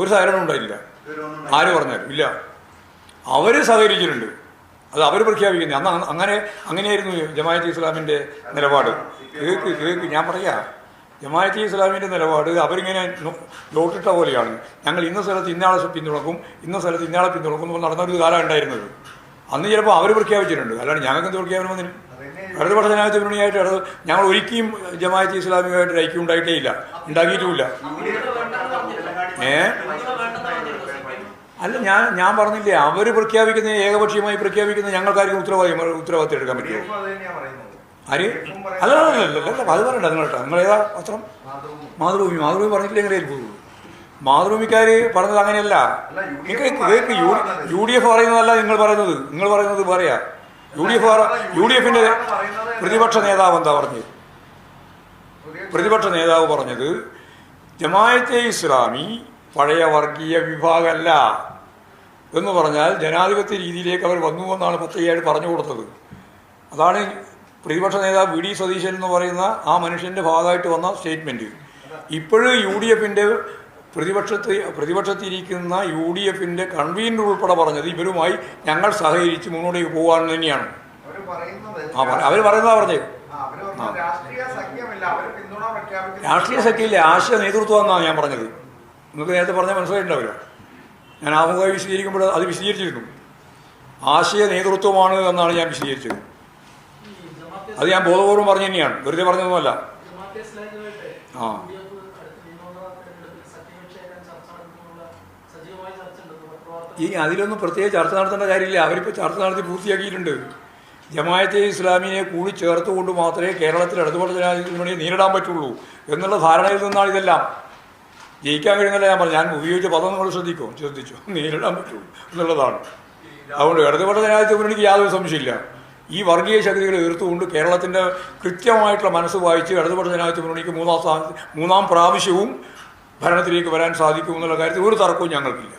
ഒരു സഹകരണം ഉണ്ടായില്ല ആര് പറഞ്ഞാലും ഇല്ല. അവർ സഹകരിച്ചിട്ടുണ്ട്. അത് അവർ പ്രഖ്യാപിക്കുന്നത് അന്ന് അങ്ങനെ അങ്ങനെയായിരുന്നു ജമാഅത്ത് ഇസ്ലാമിന്റെ നിലപാട്. കേക്ക് കേക്ക് ഞാൻ പറയാം ജമാഅത്ത് ഇസ്ലാമിന്റെ നിലപാട് അവരിങ്ങനെ ലോട്ടിട്ട നോട്ടിട്ട പോലെയാണ്. ഞങ്ങൾ ഇന്ന സ്ഥലത്ത് ഇന്നയാളെ പിന്തുണക്കും ഇന്ന സ്ഥലത്ത് ഇന്നയാളെ പിന്തുണക്കും എന്ന് നടന്നൊരു കാലം ഉണ്ടായിരുന്നത്. അന്ന് ചിലപ്പോൾ അവർ പ്രഖ്യാപിച്ചിട്ടുണ്ട്. അല്ലാണ്ട് ഞങ്ങൾക്ക് എന്ത് പ്രഖ്യാപനം വന്നിന്? ഇടതുപക്ഷ ജനാധിപത്യ മുന്നണിയായിട്ട് ഇടത് ഞങ്ങൾ ഒരിക്കലും ജമാഅത്ത് ഇസ്ലാമികമായിട്ട് ഐക്യം ഉണ്ടായിട്ടേ ഇല്ല ഉണ്ടാക്കിയിട്ടുമില്ല. ഏ? അല്ല ഞാൻ ഞാൻ പറഞ്ഞില്ലേ അവർ പ്രഖ്യാപിക്കുന്ന ഏകപക്ഷീയമായി പ്രഖ്യാപിക്കുന്ന ഞങ്ങൾക്കാർക്കും ഉത്തരവാദിത്തം ഉത്തരവാദിത്തം എടുക്കാൻ പറ്റുമോ? ആര്? അല്ല അത് പറയണ്ട നിങ്ങൾ കേട്ടോ ഏതാ പത്രം? മാതൃഭൂമി. മാതൃഭൂമി. പറഞ്ഞിട്ടില്ല എങ്ങനെ ഏൽക്കുള്ളൂ മാതൃഭൂമിക്കാർ പറഞ്ഞത് അങ്ങനെയല്ല. നിങ്ങൾ കേൾക്ക് യു യു ഡി എഫ് പറയുന്നതല്ല നിങ്ങൾ പറയുന്നത്. നിങ്ങൾ പറയുന്നത് പറയാ U D F U D എഫിന്റെ പ്രതിപക്ഷ നേതാവ് എന്താ പറഞ്ഞത്? പ്രതിപക്ഷ നേതാവ് പറഞ്ഞത് ജമായത്തെ ഇസ്ലാമി പഴയ വർഗീയ വിഭാഗമല്ല എന്ന് പറഞ്ഞാൽ ജനാധിപത്യ രീതിയിലേക്ക് അവർ വന്നു എന്നാണ് പത്തയ്യായിട്ട് പറഞ്ഞു കൊടുത്തത്. അതാണ് പ്രതിപക്ഷ നേതാവ് വി ഡി സതീശൻ എന്ന് പറയുന്ന ആ മനുഷ്യന്റെ ഭാഗമായിട്ട് വന്ന സ്റ്റേറ്റ്മെന്റ്. ഇപ്പോഴും യു ഡി എഫിന്റെ പ്രതിപക്ഷത്ത് പ്രതിപക്ഷത്തിരിക്കുന്ന യു ഡി എഫിന്റെ കൺവീനർ ഉൾപ്പെടെ പറഞ്ഞത് ഇവരുമായി ഞങ്ങൾ സഹകരിച്ച് മുന്നോട്ടേക്ക് പോകാൻ തന്നെയാണ്. ആ അവർ പറയുന്നതാ പറഞ്ഞത് രാഷ്ട്രീയ സഖ്യമല്ല അവർ പിന്തുണ പ്രഖ്യാപിക്കുന്നു. രാഷ്ട്രീയ സഖ്യയിലെ ആശയ നേതൃത്വം എന്നാണ് ഞാൻ പറഞ്ഞത്. നിങ്ങൾക്ക് നേരത്തെ പറഞ്ഞ മനസ്സിലായിട്ടുണ്ടാവില്ല ഞാൻ ആമുഖമായി വിശദീകരിക്കുമ്പോൾ അത് വിശദീകരിച്ചിരുന്നു. ആശയ നേതൃത്വമാണ് എന്നാണ് ഞാൻ വിശദീകരിച്ചത്. അത് ഞാൻ ബോധപൂർവം പറഞ്ഞു തന്നെയാണ്. വെറുതെ പറഞ്ഞതൊന്നുമല്ല. ആ. ഈ അതിലൊന്നും പ്രത്യേക ചർച്ച നടത്തേണ്ട കാര്യമില്ല. അവരിപ്പോൾ ചർച്ച നടത്തി പൂർത്തിയാക്കിയിട്ടുണ്ട്. ജമായത്തെ ഇസ്ലാമിനെ കൂടി ചേർത്തുകൊണ്ട് മാത്രമേ കേരളത്തിൽ ഇടതുപോലെ ജനാധിപത്യ മുന്നണിയെ നേരിടാൻ പറ്റുള്ളൂ എന്നുള്ള ധാരണയിൽ നിന്നാണ് ഇതെല്ലാം. ജയിക്കാൻ കഴിയുന്നില്ല ഞാൻ പറഞ്ഞു ഞാൻ ഉപയോഗിച്ച പദം നിങ്ങൾ ശ്രദ്ധിക്കും? ശ്രദ്ധിച്ചു നേരിടാൻ പറ്റുള്ളൂ എന്നുള്ളതാണ്. അതുകൊണ്ട് ഇടതുപോലെ ജനാധിപത്യ എനിക്ക് യാതൊരു സംശയമില്ല ഈ വർഗീയ ശക്തികളെ എതിർത്തുകൊണ്ട് കേരളത്തിന്റെ കൃത്യമായിട്ടുള്ള മനസ്സ് വായിച്ച് ഇടതുപക്ഷ ജനാധിപത്യ മുന്നണിക്ക് മൂന്നാം സ്ഥാനത്ത് മൂന്നാം പ്രാവശ്യവും ഭരണത്തിലേക്ക് വരാൻ സാധിക്കുമെന്നുള്ള കാര്യത്തിൽ ഒരു തർക്കവും ഞങ്ങൾക്കില്ല.